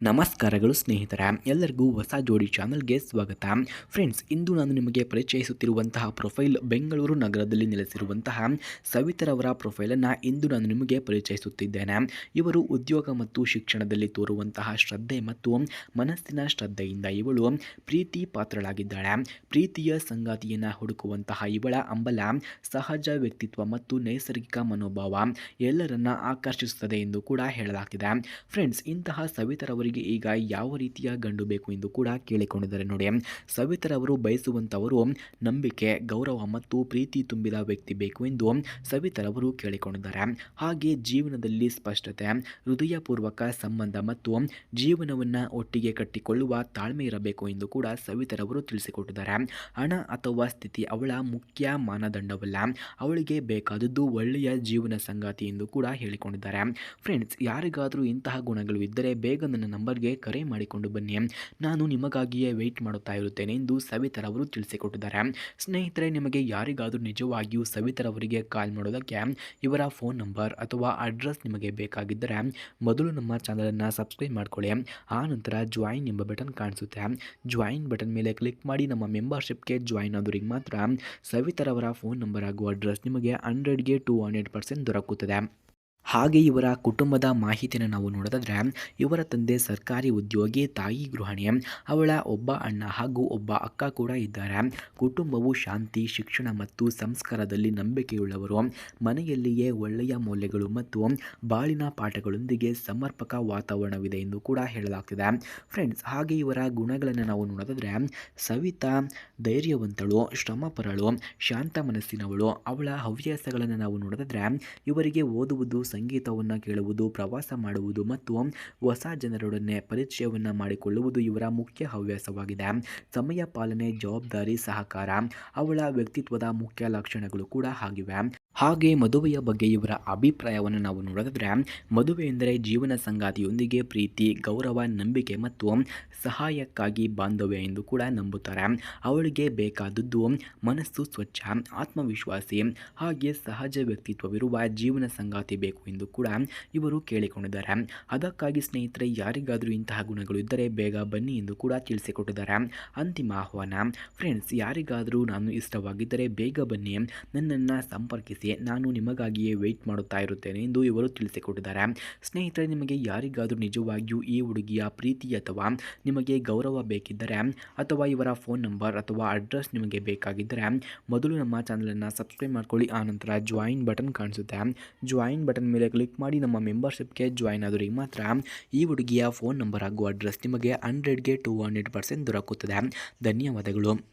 ನಮಸ್ಕಾರಗಳು ಸ್ನೇಹಿತರ, ಎಲ್ಲರಿಗೂ ಹೊಸ ಜೋಡಿ ಚಾನಲ್ಗೆ ಸ್ವಾಗತ. ಫ್ರೆಂಡ್ಸ್, ಇಂದು ನಾನು ನಿಮಗೆ ಪರಿಚಯಿಸುತ್ತಿರುವಂತಹ ಪ್ರೊಫೈಲ್ ಬೆಂಗಳೂರು ನಗರದಲ್ಲಿ ನೆಲೆಸಿರುವಂತಹ ಸವಿತರವರ ಪ್ರೊಫೈಲನ್ನು ಇಂದು ನಾನು ನಿಮಗೆ ಪರಿಚಯಿಸುತ್ತಿದ್ದೇನೆ. ಇವರು ಉದ್ಯೋಗ ಮತ್ತು ಶಿಕ್ಷಣದಲ್ಲಿ ತೋರುವಂತಹ ಶ್ರದ್ಧೆ ಮತ್ತು ಮನಸ್ಸಿನ ಶ್ರದ್ಧೆಯಿಂದ ಇವಳು ಪ್ರೀತಿ ಪಾತ್ರಳಾಗಿದ್ದಾಳೆ. ಪ್ರೀತಿಯ ಸಂಗಾತಿಯನ್ನು ಹುಡುಕುವಂತಹ ಇವಳ ಅಂಬಲ ಸಹಜ ವ್ಯಕ್ತಿತ್ವ ಮತ್ತು ನೈಸರ್ಗಿಕ ಮನೋಭಾವ ಎಲ್ಲರನ್ನ ಆಕರ್ಷಿಸುತ್ತದೆ ಎಂದು ಕೂಡ ಹೇಳಲಾಗಿದೆ ಫ್ರೆಂಡ್ಸ್, ಇಂತಹ ಸವಿತರವರಿಗೆ ಈಗ ಯಾವ ರೀತಿಯ ಗಂಡು ಬೇಕು ಎಂದು ಕೂಡ ಕೇಳಿಕೊಂಡಿದ್ದಾರೆ. ನೋಡಿ ಸವಿತರವರು ಬಯಸುವಂಥವರು ನಂಬಿಕೆ, ಗೌರವ ಮತ್ತು ಪ್ರೀತಿ ತುಂಬಿದ ವ್ಯಕ್ತಿ ಬೇಕು ಎಂದು ಸವಿತರವರು ಕೇಳಿಕೊಂಡಿದ್ದಾರೆ. ಹಾಗೆ ಜೀವನದಲ್ಲಿ ಸ್ಪಷ್ಟತೆ, ಹೃದಯಪೂರ್ವಕ ಸಂಬಂಧ ಮತ್ತು ಜೀವನವನ್ನು ಒಟ್ಟಿಗೆ ಕಟ್ಟಿಕೊಳ್ಳುವ ತಾಳ್ಮೆ ಇರಬೇಕು ಎಂದು ಕೂಡ ಸವಿತರವರು ತಿಳಿಸಿಕೊಟ್ಟಿದ್ದಾರೆ. ಹಣ ಅಥವಾ ಸ್ಥಿತಿ ಅವಳ ಮುಖ್ಯ ಮಾನದಂಡವಲ್ಲ. ಅವಳಿಗೆ ಬೇಕಾದದ್ದು ಒಳ್ಳೆಯ ಜೀವನ ಸಂಗಾತಿ ಎಂದು ಕೂಡ ಹೇಳಿಕೊಂಡಿದ್ದಾರೆ. ಫ್ರೆಂಡ್ಸ್, ಯಾರಿಗಾದರೂ ಇಂತಹ ಗುಣಗಳು ಇದ್ದರೆ ಬೇಗ ನನ್ನ ನಂಬರ್ಗೆ ಕರೆ ಮಾಡಿಕೊಂಡು ಬನ್ನಿ. ನಾನು ನಿಮಗಾಗಿಯೇ ವೆಯ್ಟ್ ಮಾಡುತ್ತಾ ಇರುತ್ತೇನೆ ಎಂದು ಸವಿತರವರು ತಿಳಿಸಿಕೊಟ್ಟಿದ್ದಾರೆ. ಸ್ನೇಹಿತರೆ, ನಿಮಗೆ ಯಾರಿಗಾದರೂ ನಿಜವಾಗಿಯೂ ಸವಿತರವರಿಗೆ ಕಾಲ್ ಮಾಡೋದಕ್ಕೆ ಇವರ ಫೋನ್ ನಂಬರ್ ಅಥವಾ ಅಡ್ರೆಸ್ ನಿಮಗೆ ಬೇಕಾಗಿದ್ದರೆ ಮೊದಲು ನಮ್ಮ ಚಾನಲನ್ನು ಸಬ್ಸ್ಕ್ರೈಬ್ ಮಾಡಿಕೊಳ್ಳಿ. ಆ ನಂತರ ಜಾಯಿನ್ ಎಂಬ ಬಟನ್ ಕಾಣಿಸುತ್ತೆ. ಜಾಯಿನ್ ಬಟನ್ ಮೇಲೆ ಕ್ಲಿಕ್ ಮಾಡಿ ನಮ್ಮ ಮೆಂಬರ್ಶಿಪ್ಗೆ ಜಾಯಿನ್ ಆದವರಿಗೆ ಮಾತ್ರ ಸವಿತರವರ ಫೋನ್ ನಂಬರ್ ಹಾಗೂ ಅಡ್ರೆಸ್ ನಿಮಗೆ ಹಂಡ್ರೆಡ್ಗೆ ಟು ಹಂಡ್ರೆಡ್ ಪರ್ಸೆಂಟ್ ದೊರಕುತ್ತದೆ. ಹಾಗೆ ಇವರ ಕುಟುಂಬದ ಮಾಹಿತಿಯನ್ನು ನಾವು ನೋಡೋದಾದ್ರೆ, ಇವರ ತಂದೆ ಸರ್ಕಾರಿ ಉದ್ಯೋಗಿ ತಾಯಿ ಗೃಹಿಣಿ, ಅವಳ ಒಬ್ಬ ಅಣ್ಣ ಹಾಗೂ ಒಬ್ಬ ಅಕ್ಕ ಕೂಡ ಇದ್ದಾರೆ. ಕುಟುಂಬವು ಶಾಂತಿ, ಶಿಕ್ಷಣ ಮತ್ತು ಸಂಸ್ಕಾರದಲ್ಲಿ ನಂಬಿಕೆಯುಳ್ಳವರು. ಮನೆಯಲ್ಲಿಯೇ ಒಳ್ಳೆಯ ಮೌಲ್ಯಗಳು ಮತ್ತು ಬಾಳಿನ ಪಾಠಗಳೊಂದಿಗೆ ಸಮರ್ಪಕ ವಾತಾವರಣವಿದೆ ಎಂದು ಕೂಡ ಹೇಳಲಾಗ್ತಿದೆ. ಫ್ರೆಂಡ್ಸ್, ಹಾಗೆ ಇವರ ಗುಣಗಳನ್ನು ನಾವು ನೋಡೋದಾದ್ರೆ, ಸವಿತಾ ಧೈರ್ಯವಂತಳು, ಶ್ರಮಪರಳು, ಶಾಂತ ಮನಸ್ಸಿನವಳು, ಅವಳ ಹವ್ಯಾಸಗಳನ್ನು ನಾವು ನೋಡೋದಾದ್ರೆ, ಇವರಿಗೆ ಓದುವುದು ಸಂಗೀತವನ್ನು ಕೇಳುವುದು, ಪ್ರವಾಸ ಮಾಡುವುದು ಮತ್ತು ಹೊಸ ಜನರೊಡನೆ ಪರಿಚಯವನ್ನು ಮಾಡಿಕೊಳ್ಳುವುದು ಇವರ ಮುಖ್ಯ ಹವ್ಯಾಸವಾಗಿದೆ. ಸಮಯ ಪಾಲನೆ, ಜವಾಬ್ದಾರಿ, ಸಹಕಾರ ಅವಳ ವ್ಯಕ್ತಿತ್ವದ ಮುಖ್ಯ ಲಕ್ಷಣಗಳು ಕೂಡ ಆಗಿವೆ. ಹಾಗೆ ಮದುವೆಯ ಬಗ್ಗೆ ಇವರ ಅಭಿಪ್ರಾಯವನ್ನು ನಾವು ನೋಡಿದ್ರೆ, ಮದುವೆ ಎಂದರೆ ಜೀವನ ಸಂಗಾತಿಯೊಂದಿಗೆ ಪ್ರೀತಿ, ಗೌರವ, ನಂಬಿಕೆ ಮತ್ತು ಸಹಾಯಕ್ಕಾಗಿ ಬಾಂಧವ್ಯ ಎಂದು ಕೂಡ ನಂಬುತ್ತಾರೆ. ಅವಳಿಗೆ ಬೇಕಾದದ್ದು ಮನಸ್ಸು, ಸ್ವಚ್ಛ, ಆತ್ಮವಿಶ್ವಾಸಿ ಹಾಗೆ ಸಹಜ ವ್ಯಕ್ತಿತ್ವವಿರುವ ಜೀವನ ಸಂಗಾತಿ ಬೇಕು ಎಂದು ಕೂಡ ಇವರು ಕೇಳಿಕೊಂಡಿದ್ದಾರೆ. ಅದಕ್ಕಾಗಿ ಸ್ನೇಹಿತರೆ, ಯಾರಿಗಾದರೂ ಇಂತಹ ಗುಣಗಳು ಇದ್ದರೆ ಬೇಗ ಬನ್ನಿ ಎಂದು ಕೂಡ ತಿಳಿಸಿಕೊಟ್ಟಿದ್ದಾರೆ. ಅಂತಿಮ ಆಹ್ವಾನ, ಫ್ರೆಂಡ್ಸ್, ಯಾರಿಗಾದರೂ ನಾನು ಇಷ್ಟವಾಗಿದ್ದರೆ ಬೇಗ ಬನ್ನಿ. ನನ್ನನ್ನು ಸಂಪರ್ಕಿಸಿ. ನಾನು ನಿಮಗಾಗಿಯೇ ವೆಯ್ಟ್ ಮಾಡುತ್ತಾ ಇರುತ್ತೇನೆ ಎಂದು ಇವರು ತಿಳಿಸಿಕೊಟ್ಟಿದ್ದಾರೆ. ಸ್ನೇಹಿತರೆ, ನಿಮಗೆ ಯಾರಿಗಾದರೂ ನಿಜವಾಗಿಯೂ ಈ ಹುಡುಗಿಯ ಪ್ರೀತಿ ಅಥವಾ ನಿಮಗೆ ಗೌರವ ಬೇಕಿದ್ದರೆ ಅಥವಾ ಇವರ ಫೋನ್ ನಂಬರ್ ಅಥವಾ ಅಡ್ರೆಸ್ ನಿಮಗೆ ಬೇಕಾಗಿದ್ದರೆ ಮೊದಲು ನಮ್ಮ ಚಾನಲನ್ನು ಸಬ್ಸ್ಕ್ರೈಬ್ ಮಾಡ್ಕೊಳ್ಳಿ. ಆನಂತರ ಜಾಯಿನ್ ಬಟನ್ ಕಾಣಿಸುತ್ತೆ. ಜಾಯಿನ್ ಬಟನ್ ಮೇಲೆ ಕ್ಲಿಕ್ ಮಾಡಿ ನಮ್ಮ ಮೆಂಬರ್ಶಿಪ್ಗೆ ಜಾಯ್ನ್ ಆದವರಿಗೆ ಮಾತ್ರ ಈ ಹುಡುಗಿಯ ಫೋನ್ ನಂಬರ್ ಹಾಗೂ ಅಡ್ರೆಸ್ ನಿಮಗೆ ಹಂಡ್ರೆಡ್ಗೆ ಟು ಹಂಡ್ರೆಡ್ ಪರ್ಸೆಂಟ್ ದೊರಕುತ್ತದೆ. ಧನ್ಯವಾದಗಳು.